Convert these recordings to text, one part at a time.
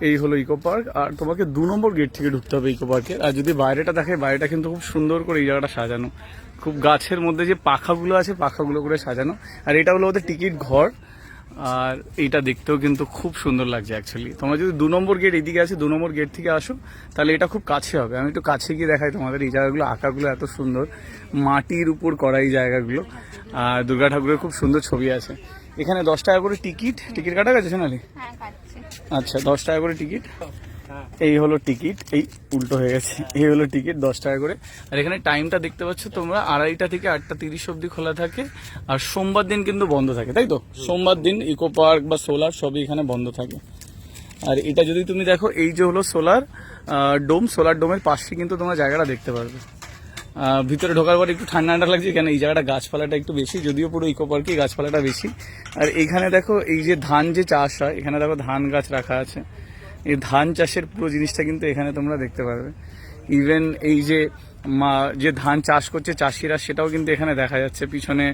এই হলো eco park. আর তোমাকে দু নম্বর গেট থেকে ঢুকতে হবে ইকো পার্কে। আর যদি বাইরেটা দেখে, বাইরেটা কিন্তু খুব সুন্দর করে এই জায়গাটা সাজানো। খুব গাছের মধ্যে যে পাখাগুলো আছে, পাখাগুলো করে সাজানো। আর এটা হলো ওদের টিকিট ঘর। আর এইটা দেখতেও কিন্তু খুব সুন্দর লাগছে অ্যাকচুয়ালি তোমরা যদি দু নম্বর গেট এদিকে আছে দু নম্বর গেট থেকে আসো তাহলে এটা খুব কাছে হবে। আমি একটু কাছে গিয়ে দেখাই তোমাদের এই জায়গাগুলো আঁকাগুলো এত সুন্দর। মাটির উপর করা এই জায়গাগুলো। আর দুর্গা ঠাকুরের খুব সুন্দর ছবি আছে। এখানে দশ টাকা করে টিকিট। টিকিট কাটা গেছে সোনালি? হ্যাঁ আচ্ছা দশ টাকা করে টিকিট। এই হলো টিকিট, এই উল্টো হয়ে গেছে, এই হলো টিকিট দশ টাকা করে। আর এখানে টাইমটা দেখতে পাচ্ছ তোমরা, আড়াইটা থেকে আটটা তিরিশ অবধি খোলা থাকে। আর সোমবার দিন কিন্তু বন্ধ থাকে, তাই তো? সোমবার দিন ইকো পার্ক বা সোলার সবই এখানে বন্ধ থাকে। আর এটা যদি তুমি দেখো, এই যে হলো সোলার ডোম সোলার ডোমের পাশে কিন্তু তোমরা জায়গাটা দেখতে পারবে। ভিতরে ঢোকার পর একটু ঠান্ডা ঠান্ডা লাগছে, কেন এই জায়গাটা গাছপালাটা একটু বেশি, যদিও পুরো ইকো পার্কে গাছপালাটা বেশি। আর এইখানে দেখো, এই যে ধান যে চাষ হয় এখানে দেখো ধান গাছ রাখা আছে। এই ধান চাষের পুরো জিনিসটা কিন্তু এখানে তোমরা দেখতে পারবে। ইভেন এই যে মা, যে ধান চাষ করছে চাষিরা, সেটাও কিন্তু এখানে দেখা যাচ্ছে। পিছনে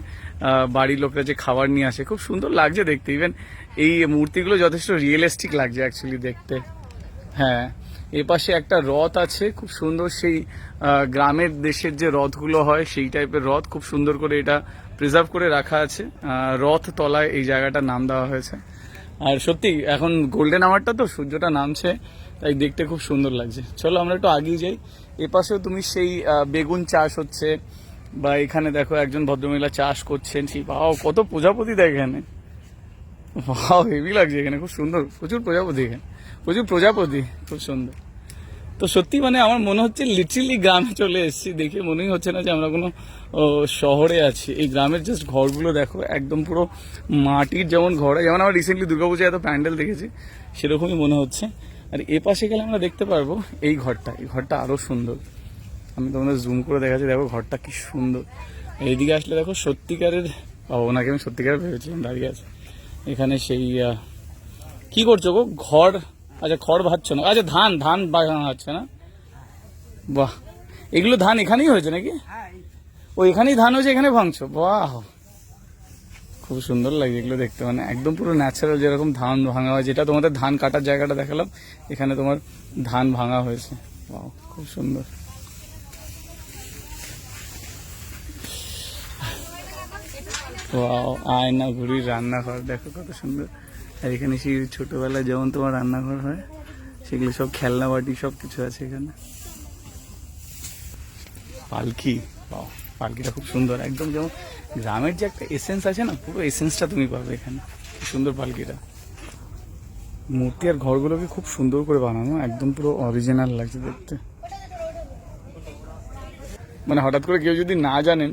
বাড়ির লোকরা যে খাবার নিয়ে আসে, খুব সুন্দর লাগছে দেখতে। ইভেন এই মূর্তিগুলো যথেষ্ট রিয়েলিস্টিক লাগছে অ্যাকচুয়ালি দেখতে। হ্যাঁ এ পাশে একটা রথ আছে, খুব সুন্দর সেই গ্রামের দেশের যে রথগুলো হয়, সেই টাইপের রথ। খুব সুন্দর করে এটা প্রিজার্ভ করে রাখা আছে। রথ তলায় এই জায়গাটার নাম দেওয়া হয়েছে। আর সত্যি, এখন গোল্ডেন আওয়ারটা তো সূর্যটা নামছে, তাই দেখতে খুব সুন্দর লাগছে। চলো আমরা একটু আগিয়ে যাই। এপাশেও পাশেও তুমি সেই বেগুন চাষ হচ্ছে, বা এখানে দেখো একজন ভদ্রমহিলা চাষ করছেন, সেই বাও কত প্রজাপতি দেয় এখানে। বাও হেভি লাগছে এখানে, খুব সুন্দর, প্রচুর প্রজাপতি এখানে, প্রচুর প্রজাপতি, খুব সুন্দর। তো সত্যি মানে আমার মনে হচ্ছে লিটারলি গ্রামে চলে এসেছি, দেখে মনেই হচ্ছে না যে আমরা কোনো শহরে আছি। এই গ্রামের জাস্ট ঘরগুলো দেখো, একদম পুরো মাটির যেমন ঘর, যেমন আমরা রিসেন্টলি দুর্গাপূজায় এত প্যান্ডেল দেখেছি, সেরকমই মনে হচ্ছে। আর এ পাশে গেলে আমরা দেখতে পারব এই ঘরটা এই ঘরটা আরও সুন্দর। আমি তোমাদের জুম করে দেখাচ্ছি, দেখো ঘরটা কি সুন্দর। এইদিকে আসলে দেখো সত্যিকারের ওনাকে আমি সত্যিকারের ভেবেছিলাম দাঁড়িয়ে আছে। এখানে সেই কি করছ গো? ঘর আচ্ছা খড় ভাজছো না? আচ্ছা ধান ধান বাগানো হচ্ছে না? বাহ। এগুলো ধান এখানেই হয়েছে নাকি? ও এখানেই ধান হয়েছে এখানে ভাঙছো? বাহ। খুব সুন্দর লাগে এগুলো দেখতে মানে একদম পুরো ন্যাচারাল যেরকম ধান ভাঙা হয় যেটা তোমাদের ধান কাটার জায়গাটা দেখালাম এখানে তোমার ধান ভাঙা হয়েছে। বাহ খুব সুন্দর। আয়না ঘুরি রান্নাঘর দেখো কত সুন্দর। আর এখানে সেই ছোটোবেলায় যেমন তোমার রান্নাঘর হয়, সেগুলো সব খেলনা, বাটি সব কিছু আছে এখানে। পালকি? পালকিটা খুব সুন্দর। একদম যেমন গ্রামের যে একটা এসেন্স আছে না, পুরো এসেন্সটা তুমি পাবে এখানে। সুন্দর পালকিটা। মূর্তি আর ঘরগুলোকে খুব সুন্দর করে বানানো, একদম পুরো অরিজিনাল লাগছে দেখতে। মানে হঠাৎ করে কেউ যদি না জানেন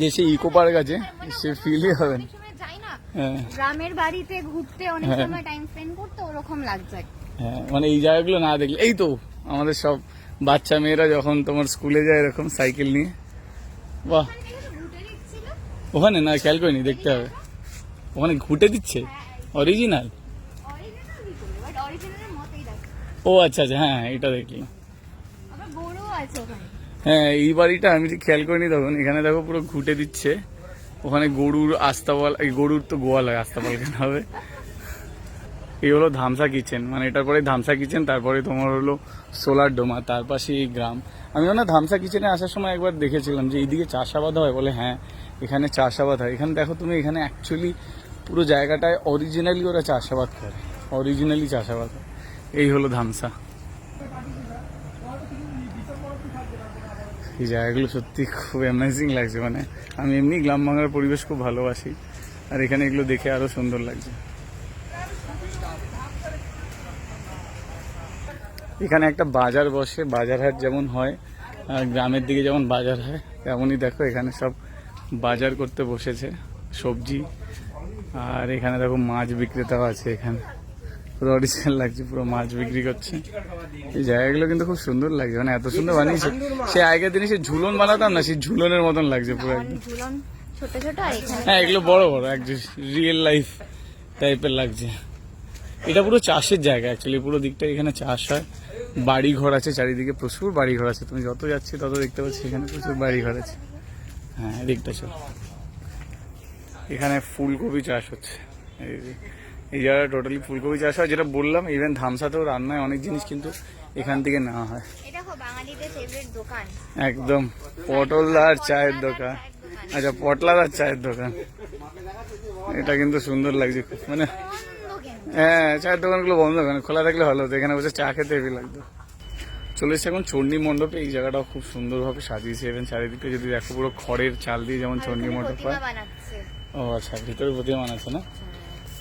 যে সে ইকো পার্ক আছে, সে ফিলই হবে গ্রামের বাড়িতে ঘুরতে অনেক হ্যাঁ। সময় টাইম স্পেন্ড করতে ওরকম লাগছে। হ্যাঁ মানে এই জায়গাগুলো না দেখলে এই তো আমাদের সব বাচ্চা মেয়েরা যখন তোমার স্কুলে যায় এরকম সাইকেল নিয়ে। বাহ। ওখানে না খেয়াল করিনি দেখতে হবে। ওখানে ঘুটে দিচ্ছে? অরিজিনাল দেখো। ও আচ্ছা আচ্ছা হ্যাঁ এটা ওখানে। হ্যাঁ এই বাড়িটা আমি ঠিক খেয়াল করিনি তখন। এখানে দেখো পুরো ঘুটে দিচ্ছে। ওখানে গরুর আস্তাবল, এই গরুর তো গোয়াল হয় আস্তাবল কেন হবে? এই হলো ধামসা কিচেন মানে এটার পরে ধামসা কিচেন, তারপরে তোমার হলো সোলার ডোমা, তার পাশে এই গ্রাম। আমি না ধামসা কিচেনে আসার সময় একবার দেখেছিলাম যে এইদিকে চাষাবাদ হয় বলে হ্যাঁ এখানে চাষাবাদ হয়। এখানে দেখো তুমি, এখানে অ্যাকচুয়ালি পুরো জায়গাটায় অরিজিনালি ওরা চাষাবাদ করে অরিজিনালি চাষাবাদ এই হলো ধামসা। এই জায়গাগুলো সত্যি খুব অ্যামেজিং লাগছে মানে আমি এমনি গ্রাম বাংলার পরিবেশ খুব ভালোবাসি, আর এখানে এগুলো দেখে আরও সুন্দর লাগছে। এখানে একটা বাজার বসে, বাজার হাট যেমন হয়, আর গ্রামের দিকে যেমন বাজার হয়, তেমনই দেখো এখানে সব বাজার করতে বসেছে, সবজি, আর এখানে দেখো মাছ বিক্রেতাও আছে এখানে। পুরো অরিজিনাল লাগছে পুরো মাছ বিক্রি করছে। এই জায়গাগুলো কিন্তু খুব সুন্দর লাগছে মানে এত সুন্দর বানিয়েছে। সে আগের দিনে সে ঝুলন বানাতাম না সেই ঝুলনের মতন লাগছে পুরো একদম। হ্যাঁ এগুলো বড় বড় একদম রিয়েল লাইফ টাইপের লাগছে। এটা পুরো চাষের জায়গা অ্যাকচুয়ালি পুরো দিকটা এখানে চাষ হয়। বাড়ি ঘর আছে চারিদিকে প্রচুর বাড়ি ঘর আছে। তুমি যত যাচ্ছি তত দেখতে পাচ্ছি এখানে প্রচুর বাড়ি ঘর আছে। হ্যাঁ এদিকটা চল। এখানে ফুলকপি চাষ হচ্ছে। এই জায়গায় টোটালি ফুলকপি চাষ হয় যেটা বললাম ইভেন ধামসাতেও রান্নায় অনেক জিনিস কিন্তু এখান থেকে নেওয়া হয়। একদম পটলদার চায়ের দোকান। আচ্ছা পটলাদার চায়ের দোকান। এটা কিন্তু সুন্দর লাগছে খুব মানে হ্যাঁ চায়ের দোকানগুলো বন্ধ কেন? খোলা থাকলে ভালো হতো এখানে বসে চা খেতে হেবি লাগতো। চলে এসছে এখন চণ্ডী মণ্ডপে এই জায়গাটাও খুব সুন্দরভাবে সাজিয়েছে এবং চারিদিকে যদি দেখো পুরো খড়ের চাল দিয়ে যেমন চণ্ডী মণ্ডপ হয়। ও আচ্ছা ভিতরে প্রতিমা বানাচ্ছে না?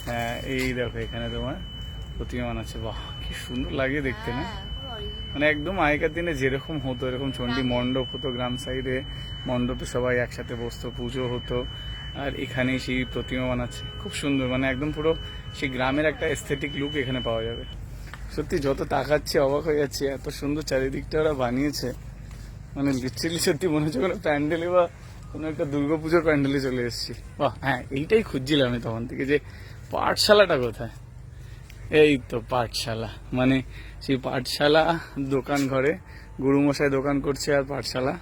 হ্যাঁ এই দেখো এখানে তোমার প্রতিমা বানাচ্ছে। বাহ কি সুন্দর লাগে দেখতে না? হ্যাঁ। মানে একদম আগেকার দিনে যেরকম হতো এরকম চণ্ডী মণ্ডপ হতো গ্রাম সাইডে মণ্ডপে সবাই একসাথে বসতো পুজো হতো। আর এখানে সেই প্রতিমা বানাচ্ছে। খুব সুন্দর মানে একদম পুরো সেই গ্রামের একটা এস্থেটিক লুক এখানে পাওয়া যাবে। সত্যি যত তাকাচ্ছি অবাক হয়ে যাচ্ছে এত সুন্দর চারিদিকটা ওরা বানিয়েছে। মানে লিটারেলি সত্যি মনে হচ্ছে কোনো প্যান্ডেলে বা কোনো একটা দুর্গাপুজোর প্যান্ডেলে চলে এসেছি। বাহ হ্যাঁ এইটাই খুঁজছিলাম আমি তখন থেকে যে পাঠশালাটা কোথায়? এই তো পাঠশালা। মানে সেই পাঠশালা দোকান ঘরে, গুরুমশাই দোকান করছে আর পাঠশালা।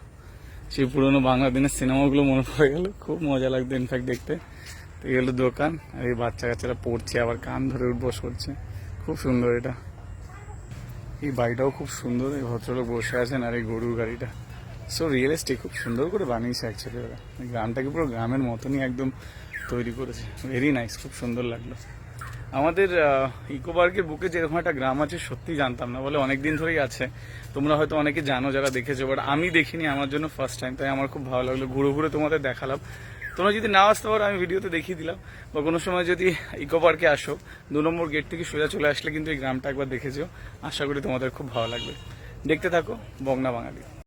সেই পুরোনো বাংলা দিনের সিনেমাগুলো মনে পড়ে গেল, খুব মজা লাগতো ইনফ্যাক্ট দেখতে। তো এই হলো দোকান, আর এই বাচ্চা কাচ্চারা পড়ছে, আবার কান ধরে উঠবস করছে। খুব সুন্দর এটা। এই বাড়িটাও খুব সুন্দর, এই ভদ্রলোক বসে আছেন আর এই গরুর গাড়িটা। সো রিয়েলিস্টিক খুব সুন্দর করে বানিয়েছে অ্যাকচুয়ালি ওরা। গ্রামটাকে পুরো গ্রামের মতনই একদম তৈরি করেছে। ভেরি নাইস খুব সুন্দর লাগল। আমাদের ইকো পার্কের বুকে যেরকম একটা গ্রাম আছে, সত্যি জানতাম না, বলে অনেক দিন ধরেই আছে। তোমরা হয়তো অনেকে জানো যারা দেখেছ বাট আমি দেখিনি আমার জন্য ফার্স্ট টাইম তাই আমার খুব ভালো লাগল। ঘুরে ঘুরে তোমাদের দেখালাম। তোমরা যদি না আসতে পারো, আমি ভিডিওতে দেখিয়ে দিলাম। বা কোনো সময় যদি ইকো পার্কে আসো, দু নম্বর গেট থেকে সোজা চলে আসলে কিন্তু এই গ্রামটা একবার দেখেছ। আশা করি তোমাদের খুব ভালো লাগবে। দেখতে থাকো বগনা বাঙালি।